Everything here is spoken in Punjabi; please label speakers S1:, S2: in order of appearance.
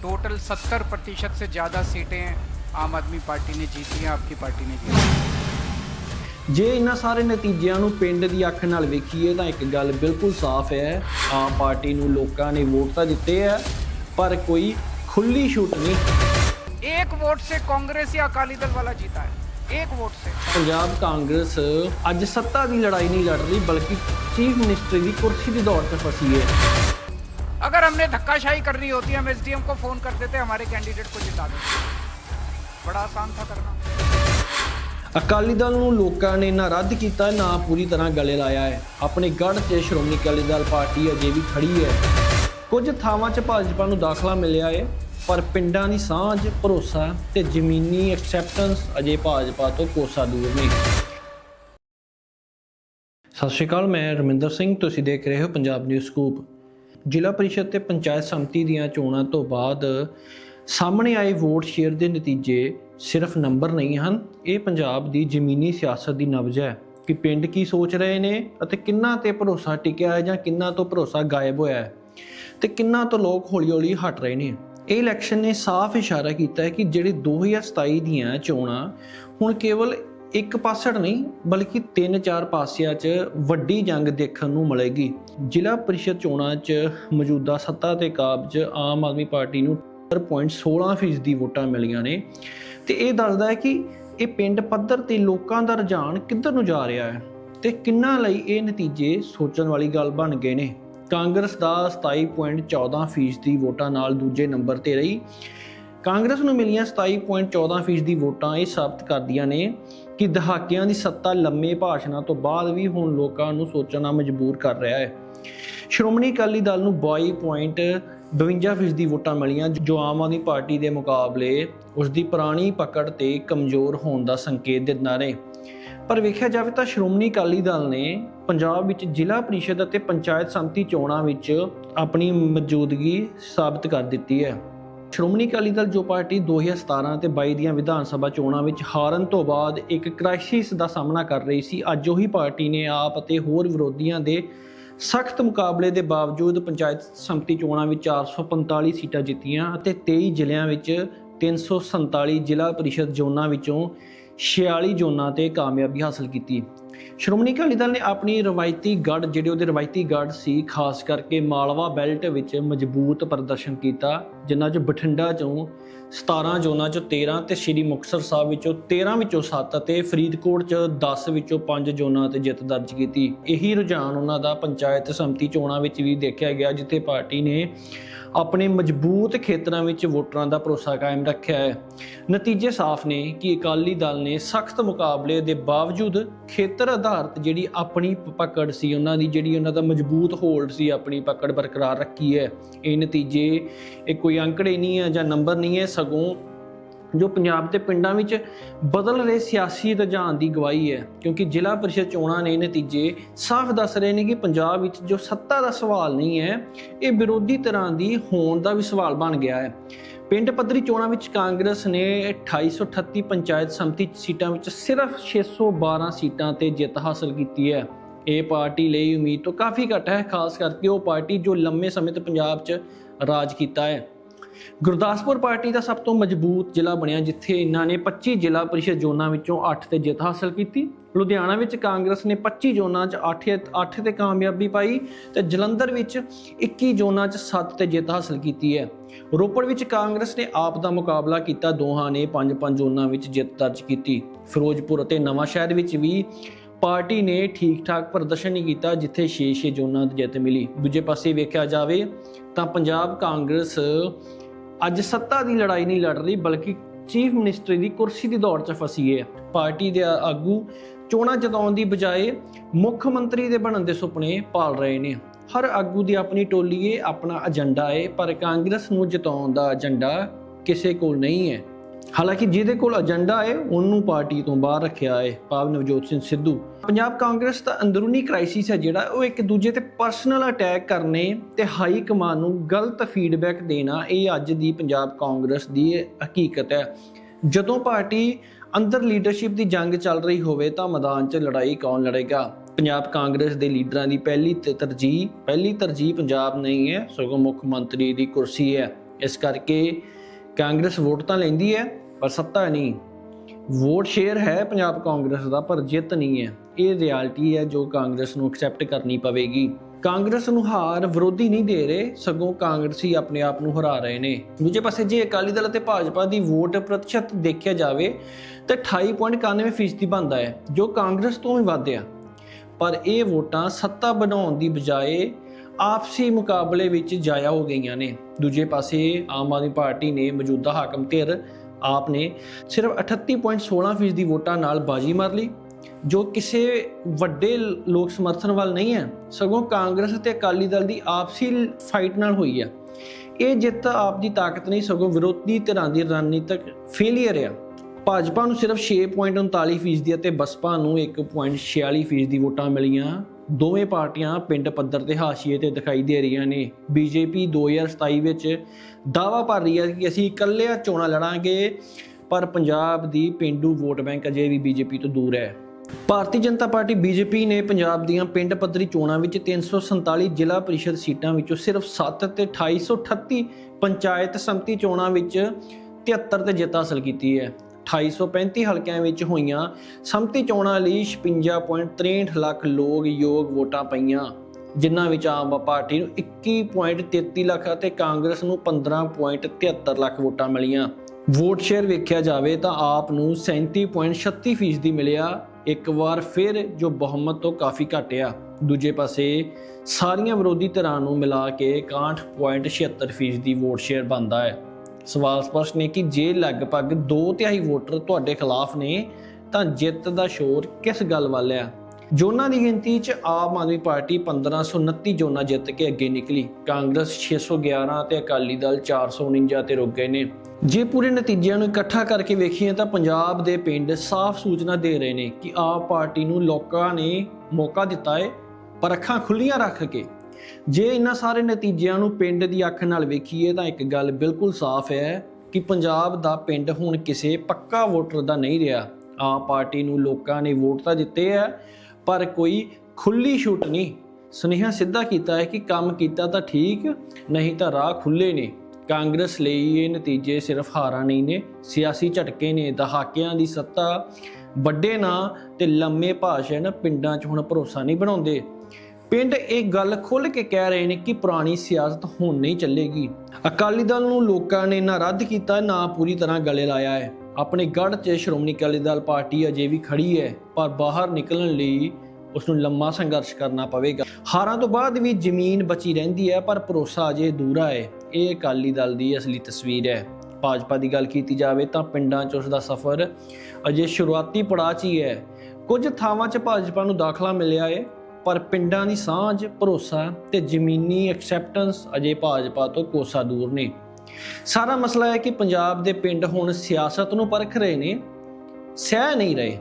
S1: टोटल 70 प्रतिशत से ज़्यादा सीटें आम आदमी पार्टी ने जीती हैं आपकी पार्टी ने जीती हैं
S2: ਜੇ ਇਹਨਾਂ ਸਾਰੇ ਨਤੀਜਿਆਂ ਨੂੰ ਪਿੰਡ ਦੀ ਅੱਖ ਨਾਲ ਵੇਖੀਏ ਤਾਂ ਇੱਕ ਗੱਲ ਬਿਲਕੁਲ ਸਾਫ਼ ਹੈ ਆਮ ਪਾਰਟੀ ਨੂੰ ਲੋਕਾਂ ਨੇ ਵੋਟ ਤਾਂ ਦਿੱਤੇ ਹੈ ਪਰ ਕੋਈ ਖੁੱਲੀ ਛੂਟ ਨਹੀਂ
S1: एक वोट से कांग्रेस या अकाली दल वाला जीता है एक वोट से
S2: ਪੰਜਾਬ ਕਾਂਗਰਸ ਅੱਜ ਸੱਤਾ ਦੀ ਲੜਾਈ ਨਹੀਂ ਲੜ ਰਹੀ ਬਲਕਿ ਚੀਫ ਮਿਨਿਸਟਰ ਦੀ ਕੁਰਸੀ ਦੀ ਦੌੜ 'ਤੇ ਫਸੀ ਹੈ
S1: अगर हमने धक्काशाही करनी होती हम एसडीएम को फोन कर देते हमारे कैंडिडेट को जिता देते बड़ा आसान था करना
S2: ਅਕਾਲੀ ਦਲ ਨੂੰ ਲੋਕਾਂ ਨੇ ਨਾ ਰੱਦ ਕੀਤਾ ਨਾ ਪੂਰੀ ਤਰ੍ਹਾਂ ਗਲੇ ਲਾਇਆ ਹੈ ਆਪਣੇ ਗੜ੍ਹ 'ਚ ਸ਼੍ਰੋਮਣੀ ਅਕਾਲੀ ਦਲ ਪਾਰਟੀ ਅਜੇ ਵੀ ਖੜੀ ਹੈ ਕੁਝ ਥਾਵਾਂ 'ਚ ਭਾਜਪਾ ਨੂੰ ਦਾਖਲਾ ਮਿਲਿਆ ਹੈ ਪਰ ਪਿੰਡਾਂ ਦੀ ਸਾਂਝ ਭਰੋਸਾ ਤੇ ਜ਼ਮੀਨੀ ਐਕਸੈਪਟੈਂਸ ਅਜੇ ਭਾਜਪਾ ਤੋਂ ਕੋਸਾ ਦੂਰ ਨੇ ਸਤਿ ਸ਼੍ਰੀ ਅਕਾਲ ਮੈਂ ਰਮਿੰਦਰ ਸਿੰਘ ਤੁਸੀਂ ਦੇਖ ਰਹੇ ਹੋ ਪੰਜਾਬ ਨਿਊਜ਼ ਸਕੂਪ ਜ਼ਿਲ੍ਹਾ ਪਰਿਸ਼ਦ ਤੇ ਪੰਚਾਇਤ ਸਮਿਤੀ ਦੀਆਂ ਚੋਣਾਂ ਤੋਂ ਬਾਅਦ ਸਾਹਮਣੇ ਆਏ ਵੋਟ ਸ਼ੇਅਰ ਦੇ ਨਤੀਜੇ ਸਿਰਫ ਨੰਬਰ ਨਹੀਂ ਹਨ। ਇਹ ਪੰਜਾਬ ਦੀ ਜ਼ਮੀਨੀ ਸਿਆਸਤ ਦੀ ਨਬਜ਼ ਹੈ ਕਿ ਪਿੰਡ ਕੀ ਸੋਚ ਰਹੇ ਨੇ ਅਤੇ ਕਿੰਨਾ ਤੇ ਭਰੋਸਾ ਟਿਕਿਆ ਹੈ ਜਾਂ ਕਿੰਨਾ ਤੋਂ ਭਰੋਸਾ ਗਾਇਬ ਹੋਇਆ ਹੈ ਤੇ ਕਿੰਨਾ ਤੋਂ ਲੋਕ ਹੌਲੀ-ਹੌਲੀ ਹਟ ਰਹੇ ਨੇ। ਇਹ ਇਲੈਕਸ਼ਨ ਨੇ ਸਾਫ਼ ਇਸ਼ਾਰਾ ਕੀਤਾ ਹੈ ਕਿ ਜਿਹੜੇ 2027 ਦੀਆਂ ਚੋਣਾਂ ਹੁਣ ਕੇਵਲ ਇੱਕ ਪਾਸੜ ਨਹੀਂ, ਬਲਕਿ ਤਿੰਨ ਚਾਰ ਪਾਸਿਆਂ 'ਚ ਵੱਡੀ ਜੰਗ ਦੇਖਣ ਨੂੰ ਮਿਲੇਗੀ। ਜ਼ਿਲ੍ਹਾ ਪਰਿਸ਼ਦ ਚੋਣਾਂ 'ਚ ਮੌਜੂਦਾ ਸੱਤਾ ਤੇ ਕਾਬਜ ਆਮ ਆਦਮੀ ਪਾਰਟੀ ਨੂੰ 0.16% ਦੀ ਵੋਟਾਂ ਮਿਲੀਆਂ ਨੇ। ਤੇ ਇਹ ਦੱਸਦਾ ਹੈ ਕਿ ਇਹ ਪਿੰਡ ਪੱਧਰ ਤੇ ਲੋਕਾਂ ਦਾ ਰੁਝਾਨ ਕਿੱਧਰ ਨੂੰ ਜਾ ਰਿਹਾ ਹੈ ਤੇ ਕਿੰਨਾ ਲਈ ਇਹ ਨਤੀਜੇ ਸੋਚਣ ਵਾਲੀ ਗੱਲ ਬਣ ਗਏ ਨੇ। ਕਾਂਗਰਸ ਦਾ 27.14% ਦੀ ਵੋਟਾਂ ਨਾਲ ਦੂਜੇ ਨੰਬਰ ਤੇ ਰਹੀ। ਕਾਂਗਰਸ ਨੂੰ ਮਿਲੀਆਂ 27.14% ਦੀ ਵੋਟਾਂ ਇਹ ਸਾਬਤ ਕਰਦੀਆਂ ਨੇ। ਕਿ ਦਹਾਕਿਆਂ ਦੀ ਸੱਤਾ ਲੰਮੇ ਭਾਸ਼ਣਾਂ ਤੋਂ ਬਾਅਦ ਵੀ ਹੁਣ ਲੋਕਾਂ ਨੂੰ ਸੋਚਣਾ ਮਜਬੂਰ ਕਰ ਰਿਹਾ ਹੈ। ਸ਼੍ਰੋਮਣੀ ਅਕਾਲੀ ਦਲ ਨੂੰ 22.52% ਦੀ ਵੋਟਾਂ ਮਿਲੀਆਂ, ਜੋ ਆਮ ਆਦਮੀ ਪਾਰਟੀ ਦੇ ਮੁਕਾਬਲੇ ਉਸ ਦੀ ਪੁਰਾਣੀ ਪਕੜ ਤੇ ਕਮਜ਼ੋਰ ਹੋਣ ਦਾ ਸੰਕੇਤ ਦਿੰਦਾ ਰਹੇ। ਪਰ ਵੇਖਿਆ ਜਾਵੇ ਤਾਂ ਸ਼੍ਰੋਮਣੀ ਅਕਾਲੀ ਦਲ ਨੇ ਪੰਜਾਬ ਵਿੱਚ ਜ਼ਿਲ੍ਹਾ ਪਰਿਸ਼ਦ ਅਤੇ ਪੰਚਾਇਤ ਸਮਿਤੀ ਚੋਣਾਂ ਵਿੱਚ ਆਪਣੀ ਮੌਜੂਦਗੀ ਸਾਬਤ ਕਰ ਦਿੱਤੀ ਹੈ। ਸ਼੍ਰੋਮਣੀ ਅਕਾਲੀ ਦਲ ਜੋ ਪਾਰਟੀ 2017 ਤੇ 22 ਦੀਆਂ ਵਿਧਾਨ ਸਭਾ ਚੋਣਾਂ ਵਿੱਚ ਹਾਰਨ ਤੋਂ ਬਾਅਦ ਇੱਕ ਕ੍ਰਾਈਸਿਸ ਦਾ ਸਾਹਮਣਾ ਕਰ ਰਹੀ ਸੀ, ਅੱਜ ਉਹੀ ਪਾਰਟੀ ਨੇ ਆਪ ਅਤੇ ਹੋਰ ਵਿਰੋਧੀਆਂ ਦੇ ਸਖਤ ਮੁਕਾਬਲੇ ਦੇ ਬਾਵਜੂਦ ਪੰਚਾਇਤ ਸਮਿਤੀ ਚੋਣਾਂ ਵਿੱਚ 445 ਸੀਟਾਂ ਜਿੱਤੀਆਂ ਅਤੇ 23 ਜ਼ਿਲ੍ਹਿਆਂ ਵਿੱਚ 347 ਜ਼ਿਲ੍ਹਾ ਪਰਿਸ਼ਦ ਜ਼ੋਨਾਂ ਵਿੱਚੋਂ 46 ਜ਼ੋਨਾਂ ਤੇ ਕਾਮਯਾਬੀ ਹਾਸਲ ਕੀਤੀ। ਸ਼੍ਰੋਮਣੀ ਅਕਾਲੀ ਦਲ ਨੇ ਆਪਣੀ ਰਵਾਇਤੀ ਗੜ ਜਿਹੜੇ ਉਹਦੇ ਰਵਾਇਤੀ ਗੜ ਸੀ, ਖਾਸ ਕਰਕੇ ਮਾਲਵਾ ਬੈਲਟ ਵਿੱਚ ਮਜ਼ਬੂਤ ਪ੍ਰਦਰਸ਼ਨ ਕੀਤਾ। ਜਿਨ੍ਹਾਂ 'ਚ ਬਠਿੰਡਾ 'ਚੋਂ 17 ਜ਼ੋਨਾਂ 'ਚੋਂ 13 ਤੇ ਸ਼੍ਰੀ ਮੁਕਤਸਰ ਸਾਹਿਬ ਵਿੱਚੋਂ 13 ਵਿੱਚੋਂ 7 ਅਤੇ ਫਰੀਦਕੋਟ 'ਚ 10 ਵਿੱਚੋਂ 5 ਜ਼ੋਨਾਂ ਤੇ ਜਿੱਤ ਦਰਜ ਕੀਤੀ। ਇਹੀ ਰੁਝਾਨ ਉਹਨਾਂ ਦਾ ਪੰਚਾਇਤ ਸਮਿਤੀ ਚੋਣਾਂ ਵਿੱਚ ਵੀ ਦੇਖਿਆ ਗਿਆ, ਜਿੱਥੇ ਪਾਰਟੀ ਨੇ ਆਪਣੇ ਮਜ਼ਬੂਤ ਖੇਤਰਾਂ ਵਿੱਚ ਵੋਟਰਾਂ ਦਾ ਭਰੋਸਾ ਕਾਇਮ ਰੱਖਿਆ ਹੈ। ਨਤੀਜੇ ਸਾਫ਼ ਨੇ ਕਿ ਅਕਾਲੀ ਦਲ ਨੇ ਸਖਤ ਮੁਕਾਬਲੇ ਦੇ ਬਾਵਜੂਦ ਖੇਤਰ ਆਧਾਰਿਤ ਜਿਹੜੀ ਆਪਣੀ ਪਕੜ ਸੀ, ਉਹਨਾਂ ਦੀ ਜਿਹੜੀ ਉਹਨਾਂ ਦਾ ਮਜ਼ਬੂਤ ਹੋਲਡ ਸੀ, ਆਪਣੀ ਪਕੜ ਬਰਕਰਾਰ ਰੱਖੀ ਹੈ। ਇਹ ਨਤੀਜੇ ਇਹ ਕੋਈ ਅੰਕੜੇ ਨਹੀਂ ਹੈ ਜਾਂ ਨੰਬਰ ਨਹੀਂ ਹੈ, ਸਗੋਂ ਜੋ ਪੰਜਾਬ ਦੇ ਪਿੰਡਾਂ ਵਿੱਚ ਬਦਲ ਰਹੇ ਸਿਆਸੀ ਰੁਝਾਨ ਦੀ ਗਵਾਹੀ ਹੈ, ਕਿਉਂਕਿ ਜ਼ਿਲ੍ਹਾ ਪਰਿਸ਼ਦ ਚੋਣਾਂ ਨੇ ਨਤੀਜੇ ਸਾਫ਼ ਦੱਸ ਰਹੇ ਨੇ ਕਿ ਪੰਜਾਬ ਵਿੱਚ ਜੋ ਸੱਤਾ ਦਾ ਸਵਾਲ ਨਹੀਂ ਹੈ, ਇਹ ਵਿਰੋਧੀ ਤਰ੍ਹਾਂ ਦੀ ਹੋਣ ਦਾ ਵੀ ਸਵਾਲ ਬਣ ਗਿਆ ਹੈ। ਪਿੰਡ ਪੱਧਰੀ ਚੋਣਾਂ ਵਿੱਚ ਕਾਂਗਰਸ ਨੇ 2838 ਪੰਚਾਇਤ ਸਮਿਤੀ ਸੀਟਾਂ ਵਿੱਚ ਸਿਰਫ 612 ਸੀਟਾਂ ਤੇ ਜਿੱਤ ਹਾਸਲ ਕੀਤੀ ਹੈ। ਇਹ ਪਾਰਟੀ ਲਈ ਉਮੀਦ ਤੋਂ ਕਾਫੀ ਘੱਟ ਹੈ, ਖਾਸ ਕਰਕੇ ਉਹ ਪਾਰਟੀ ਜੋ ਲੰਮੇ ਸਮੇਂ ਤੋਂ ਪੰਜਾਬ 'ਚ ਰਾਜ ਕੀਤਾ ਹੈ। ਗੁਰਦਾਸਪੁਰ ਪਾਰਟੀ ਦਾ ਸਭ ਤੋਂ ਮਜ਼ਬੂਤ ਜ਼ਿਲ੍ਹਾ ਬਣਿਆ ਜਿੱਥੇ ਇਹਨਾਂ ਨੇ 25 ਜ਼ਿਲ੍ਹਾ ਪਰਿਸ਼ਦ ਜ਼ੋਨਾਂ ਵਿੱਚੋਂ 8 ਤੇ ਜਿੱਤ ਹਾਸਲ ਕੀਤੀ। ਲੁਧਿਆਣਾ ਵਿੱਚ ਕਾਂਗਰਸ ਨੇ 25 ਜ਼ੋਨਾਂ 'ਚ 8 8 ਤੇ ਕਾਮਯਾਬੀ ਪਾਈ ਤੇ ਜਲੰਧਰ ਵਿੱਚ 21 ਜ਼ੋਨਾਂ 'ਚ 7 ਤੇ ਜਿੱਤ ਹਾਸਲ ਕੀਤੀ ਹੈ। ਰੋਪੜ ਵਿੱਚ ਕਾਂਗਰਸ ਨੇ ਆਪ ਦਾ ਮੁਕਾਬਲਾ ਕੀਤਾ, ਦੋਹਾਂ ਨੇ 5-5 ਜ਼ੋਨਾਂ ਵਿੱਚ ਜਿੱਤ ਦਰਜ ਕੀਤੀ। ਫਿਰੋਜ਼ਪੁਰ ਅਤੇ ਨਵਾਂ ਸ਼ਹਿਰ ਵਿੱਚ ਵੀ ਪਾਰਟੀ ਨੇ ਠੀਕ-ਠਾਕ ਪ੍ਰਦਰਸ਼ਨ ਨਹੀਂ ਕੀਤਾ, ਜਿੱਥੇ 6-6 ਜ਼ੋਨਾਂ ਦੀ ਜਿੱਤ ਮਿਲੀ। ਦੂਜੇ ਪਾਸੇ ਵੇਖਿਆ ਜਾਵੇ ਤਾਂ ਪੰਜਾਬ ਕਾਂਗਰਸ ਅੱਜ ਸੱਤਾ ਦੀ ਲੜਾਈ ਨਹੀਂ ਲੜ ਰਹੀ, ਬਲਕਿ ਚੀਫ ਮਿਨਿਸਟਰ ਦੀ ਕੁਰਸੀ ਦੀ ਦੌੜ 'ਚ ਫਸੀ ਹੈ ਪਾਰਟੀ ਦੇ ਆਗੂ ਚੋਣਾਂ ਜਿਤਾਉਣ ਦੀ ਬਜਾਏ ਮੁੱਖ ਮੰਤਰੀ ਦੇ ਬਣਨ ਦੇ ਸੁਪਨੇ ਪਾਲ ਰਹੇ ਨੇ। ਹਰ ਆਗੂ ਦੀ ਆਪਣੀ ਟੋਲੀ ਏ, ਆਪਣਾ ਏਜੰਡਾ ਏ, ਪਰ ਕਾਂਗਰਸ ਨੂੰ ਜਿਤਾਉਣ ਦਾ ਏਜੰਡਾ ਕਿਸੇ ਕੋਲ ਨਹੀਂ ਹੈ ਹਾਲਾਂਕਿ ਜਿਹਦੇ ਕੋਲ ਏਜੰਡਾ ਹੈ, ਉਹਨੂੰ ਪਾਰਟੀ ਤੋਂ ਬਾਹਰ ਰੱਖਿਆ ਹੈ, ਭਾਵ ਨਵਜੋਤ ਸਿੰਘ ਸਿੱਧੂ। ਪੰਜਾਬ ਕਾਂਗਰਸ ਦਾ ਅੰਦਰੂਨੀ ਕ੍ਰਾਈਸਿਸ ਹੈ ਜਿਹੜਾ, ਉਹ ਇੱਕ ਦੂਜੇ ਤੇ ਪਰਸਨਲ ਅਟੈਕ ਕਰਨੇ ਤੇ ਹਾਈ ਕਮਾਨ ਨੂੰ ਗਲਤ ਫੀਡਬੈਕ ਦੇਣਾ, ਇਹ ਅੱਜ ਦੀ ਪੰਜਾਬ ਕਾਂਗਰਸ ਦੀ ਹਕੀਕਤ ਹੈ। ਜਦੋਂ ਪਾਰਟੀ ਅੰਦਰ ਲੀਡਰਸ਼ਿਪ ਦੀ ਜੰਗ ਚੱਲ ਰਹੀ ਹੋਵੇ, ਤਾਂ ਮੈਦਾਨ 'ਚ ਲੜਾਈ ਕੌਣ ਲੜੇਗਾ? ਪੰਜਾਬ ਕਾਂਗਰਸ ਦੇ ਲੀਡਰਾਂ ਦੀ ਪਹਿਲੀ ਤ- ਤਰਜੀਹ, ਪਹਿਲੀ ਤਰਜੀਹ ਪੰਜਾਬ ਨਹੀਂ ਹੈ, ਸਗੋਂ ਮੁੱਖ ਮੰਤਰੀ ਦੀ ਕੁਰਸੀ ਹੈ। ਇਸ ਕਰਕੇ ਕਾਂਗਰਸ ਵੋਟ ਤਾਂ ਲੈਂਦੀ ਹੈ, ਪਰ ਸੱਤਾ ਨਹੀਂ। ਵੋਟ ਸ਼ੇਅਰ ਹੈ ਪੰਜਾਬ ਕਾਂਗਰਸ ਦਾ, ਪਰ ਜਿੱਤ ਨਹੀਂ ਹੈ। ਇਹ ਰਿਐਲਿਟੀ ਹੈ ਜੋ ਕਾਂਗਰਸ ਨੂੰ ਐਕਸੈਪਟ ਕਰਨੀ ਪਵੇਗੀ। ਕਾਂਗਰਸ ਨੂੰ ਹਾਰ ਵਿਰੋਧੀ ਨਹੀਂ ਦੇ ਰਹੇ, ਸਗੋਂ ਕਾਂਗਰਸੀ ਆਪਣੇ ਆਪ ਨੂੰ ਹਰਾ ਰਹੇ ਨੇ। ਦੂਜੇ ਪਾਸੇ ਜੇ ਅਕਾਲੀ ਦਲ ਅਤੇ ਭਾਜਪਾ ਦੀ ਵੋਟ ਪ੍ਰਤੀਸ਼ਤ ਦੇਖਿਆ ਜਾਵੇ, ਤਾਂ 28.91% ਬਣਦਾ ਹੈ, ਜੋ ਕਾਂਗਰਸ ਤੋਂ ਵੀ ਵੱਧ ਆ। ਪਰ ਇਹ ਵੋਟਾਂ ਸੱਤਾ ਬਣਾਉਣ ਦੀ ਬਜਾਏ ਆਪਸੀ ਮੁਕਾਬਲੇ ਵਿੱਚ ਜਾਇਆ ਹੋ ਗਈਆਂ ਨੇ। ਦੂਜੇ ਪਾਸੇ ਆਮ ਆਦਮੀ ਪਾਰਟੀ ਨੇ ਮੌਜੂਦਾ ਹਾਕਮ ਧਿਰ ਆਪ ਨੇ ਸਿਰਫ 38.16% ਦੀ ਵੋਟਾਂ ਨਾਲ ਬਾਜੀ ਮਾਰ ਲਈ, ਜੋ ਕਿਸੇ ਵੱਡੇ ਲੋਕ ਸਮਰਥਨ ਵੱਲ ਨਹੀਂ ਹੈ, ਸਗੋਂ ਕਾਂਗਰਸ ਅਤੇ ਅਕਾਲੀ ਦਲ ਦੀ ਆਪਸੀ ਫਾਈਟ ਨਾਲ ਹੋਈ ਹੈ। ਇਹ ਜਿੱਤ ਆਪ ਦੀ ਤਾਕਤ ਨਹੀਂ, ਸਗੋਂ ਵਿਰੋਧੀ ਧਿਰਾਂ ਦੀ ਰਣਨੀਤਕ ਫੇਲਿਅਰ ਆ। ਭਾਜਪਾ ਨੂੰ ਸਿਰਫ 6.39% ਦੀ ਅਤੇ ਬਸਪਾ ਨੂੰ 1.46% ਦੀ ਵੋਟਾਂ ਮਿਲੀਆਂ। ਦੋਵੇਂ ਪਾਰਟੀਆਂ ਪਿੰਡ ਪੱਧਰ ਤੇ ਹਾਸ਼ੀਏ ਤੇ ਦਿਖਾਈ ਦੇ ਰਹੀਆਂ ਨੇ। ਬੀਜੇਪੀ 2027 ਵਿੱਚ ਦਾਵਾ ਭਰ ਰਹੀ ਹੈ ਕਿ ਅਸੀਂ ਇਕੱਲਿਆਂ ਚੋਣਾਂ ਲੜਾਂਗੇ, ਪਰ ਪੰਜਾਬ ਦੀ ਪਿੰਡੂ ਵੋਟ ਬੈਂਕ ਅਜੇ ਵੀ ਬੀਜੇਪੀ ਤੋਂ ਦੂਰ ਹੈ। ਭਾਰਤੀ ਜਨਤਾ ਪਾਰਟੀ ਬੀਜੇਪੀ ਨੇ ਪੰਜਾਬ ਦੀਆਂ ਪਿੰਡ ਪੱਧਰੀ ਚੋਣਾਂ ਵਿੱਚ 347 ਜ਼ਿਲ੍ਹਾ ਪਰਿਸ਼ਦ ਸੀਟਾਂ ਵਿੱਚੋਂ ਸਿਰਫ 7 ਤੇ 2838 ਪੰਚਾਇਤ ਸੰਮਤੀ ਚੋਣਾਂ ਵਿੱਚ 73 ਤੇ ਜਿੱਤ ਹਾਸਲ ਕੀਤੀ ਹੈ। 2835 ਹਲਕਿਆਂ ਵਿੱਚ ਹੋਈਆਂ ਸੰਮਤੀ ਚੋਣਾਂ ਲਈ 56.63 ਲੱਖ ਲੋਕ ਯੋਗ ਵੋਟਾਂ ਪਈਆਂ, ਜਿਨ੍ਹਾਂ ਵਿੱਚ ਆਮ ਪਾਰਟੀ ਨੂੰ 21.33 ਲੱਖ ਅਤੇ ਕਾਂਗਰਸ ਨੂੰ 15.73 ਲੱਖ ਵੋਟਾਂ ਮਿਲੀਆਂ। ਵੋਟ ਸ਼ੇਅਰ ਵੇਖਿਆ ਜਾਵੇ ਤਾਂ ਆਪ ਨੂੰ 37.36% ਦੀ ਮਿਲਿਆ। ਇੱਕ ਵਾਰ ਫਿਰ ਜੋ ਬਹੁਮਤ ਤੋਂ ਕਾਫੀ ਘਟਿਆ ਦੂਜੇ ਪਾਸੇ ਸਾਰੀਆਂ ਵਿਰੋਧੀ ਧਿਰਾਂ ਨੂੰ ਮਿਲਾ ਕੇ 61.76% ਦੀ ਵੋਟ ਸ਼ੇਅਰ ਬਣਦਾ ਹੈ। ਸਵਾਲ ਸਪਸ਼ਟ ਨੇ ਕਿ ਜੇ ਲਗਭਗ 2 ਤਿਹਾਈ ਵੋਟਰ ਤੁਹਾਡੇ ਖਿਲਾਫ ਨੇ, ਤਾਂ ਜਿੱਤ ਦਾ ਸ਼ੋਰ ਕਿਸ ਗੱਲ ਵੱਲ ਆ? ਜੋਨਾਂ ਦੀ ਗਿਣਤੀ 'ਚ ਆਮ ਆਦਮੀ ਪਾਰਟੀ 1529 ਜੋਨਾਂ ਜਿੱਤ ਕੇ ਅੱਗੇ ਨਿਕਲੀ। ਕਾਂਗਰਸ 611 ਤੇ ਅਕਾਲੀ ਦਲ 449 ਤੇ ਰੁਕ ਗਏ ਨੇ। ਜੇ ਪੂਰੇ ਨਤੀਜਿਆਂ ਨੂੰ ਇਕੱਠਾ ਕਰਕੇ ਵੇਖੀਏ ਤਾਂ ਪੰਜਾਬ ਦੇ ਪਿੰਡ ਸਾਫ਼ ਸੂਚਨਾ ਦੇ ਰਹੇ ਨੇ ਕਿ ਆਪ ਪਾਰਟੀ ਨੂੰ ਲੋਕਾਂ ਨੇ ਮੌਕਾ ਦਿੱਤਾ ਹੈ ਪਰ ਅੱਖਾਂ ਖੁੱਲੀਆਂ ਰੱਖ ਕੇ। ਜੇ ਇਹਨਾਂ ਸਾਰੇ ਨਤੀਜਿਆਂ ਨੂੰ ਪਿੰਡ ਦੀ ਅੱਖ ਨਾਲ ਵੇਖੀਏ ਤਾਂ ਇੱਕ ਗੱਲ ਬਿਲਕੁਲ ਸਾਫ਼ ਹੈ ਕਿ ਪੰਜਾਬ ਦਾ ਪਿੰਡ ਹੁਣ ਕਿਸੇ ਪੱਕਾ ਵੋਟਰ ਦਾ ਨਹੀਂ ਰਿਹਾ। ਆਮ ਪਾਰਟੀ ਨੂੰ ਲੋਕਾਂ ਨੇ ਵੋਟ ਤਾਂ ਦਿੱਤੇ ਆ, ਪਰ ਕੋਈ ਖੁੱਲੀ ਛੁੱਟ ਨਹੀਂ। ਸੁਨੇਹਾ ਸਿੱਧਾ ਕੀਤਾ ਹੈ ਕਿ ਕੰਮ ਕੀਤਾ ਤਾਂ ਠੀਕ, ਨਹੀਂ ਤਾਂ ਰਾਹ ਖੁੱਲੇ ਨੇ। ਕਾਂਗਰਸ ਲਈ ਇਹ ਨਤੀਜੇ ਸਿਰਫ ਹਾਰਾਂ ਨਹੀਂ ਨੇ, ਸਿਆਸੀ ਝਟਕੇ ਨੇ, ਦਹਾਕਿਆਂ ਦੀ ਸੱਤਾ, ਵੱਡੇ ਨਾਂ ਤੇ ਲੰਮੇ ਭਾਸ਼ਣ ਪਿੰਡਾਂ 'ਚ ਹੁਣ ਭਰੋਸਾ ਨਹੀਂ ਬਣਾਉਂਦੇ। ਪਿੰਡ ਇਹ ਗੱਲ ਖੁੱਲ੍ਹ ਕੇ ਕਹਿ ਰਹੇ ਨੇ ਕਿ ਪੁਰਾਣੀ ਸਿਆਸਤ ਹੁਣ ਨਹੀਂ ਚੱਲੇਗੀ। ਅਕਾਲੀ ਦਲ ਨੂੰ ਲੋਕਾਂ ਨੇ ਨਾ ਰੱਦ ਕੀਤਾ, ਨਾ ਪੂਰੀ ਤਰ੍ਹਾਂ ਗਲੇ ਲਾਇਆ ਹੈ। ਆਪਣੇ ਗੜ੍ਹ 'ਚ ਸ਼੍ਰੋਮਣੀ ਅਕਾਲੀ ਦਲ ਪਾਰਟੀ ਅਜੇ ਵੀ ਖੜੀ ਹੈ, ਪਰ ਬਾਹਰ ਨਿਕਲਣ ਲਈ ਉਸ ਨੂੰ ਲੰਮਾ ਸੰਘਰਸ਼ ਕਰਨਾ ਪਵੇਗਾ। ਹਾਰਾਂ ਤੋਂ ਬਾਅਦ ਵੀ ਜ਼ਮੀਨ ਬਚੀ ਰਹਿੰਦੀ ਹੈ, ਪਰ ਭਰੋਸਾ ਅਜੇ ਦੂਰਾ ਹੈ। ਇਹ ਅਕਾਲੀ ਦਲ ਦੀ ਅਸਲੀ ਤਸਵੀਰ ਹੈ। ਭਾਜਪਾ ਦੀ ਗੱਲ ਕੀਤੀ ਜਾਵੇ ਤਾਂ ਪਿੰਡਾਂ 'ਚ ਉਸ ਦਾ ਸਫ਼ਰ ਅਜੇ ਸ਼ੁਰੂਆਤੀ ਪੜਾਅ 'ਚ ਹੀ ਹੈ। ਕੁਝ ਥਾਵਾਂ 'ਚ ਭਾਜਪਾ ਨੂੰ ਦਾਖਲਾ ਮਿਲਿਆ ਹੈ। ਪਰ ਪਿੰਡਾਂ ਦੀ ਸਾਂਝ, ਭਰੋਸਾ ਤੇ ਜ਼ਮੀਨੀ ਐਕਸੈਪਟੈਂਸ ਅਜੇ ਭਾਜਪਾ ਤੋਂ ਕੋਸਾ ਦੂਰ ਨੇ। ਸਾਰਾ ਮਸਲਾ ਹੈ ਕਿ ਪੰਜਾਬ ਦੇ ਪਿੰਡ ਹੁਣ ਸਿਆਸਤ ਨੂੰ ਪਰਖ ਰਹੇ ਨੇ, ਸਹਿ ਨਹੀਂ ਰਹੇ।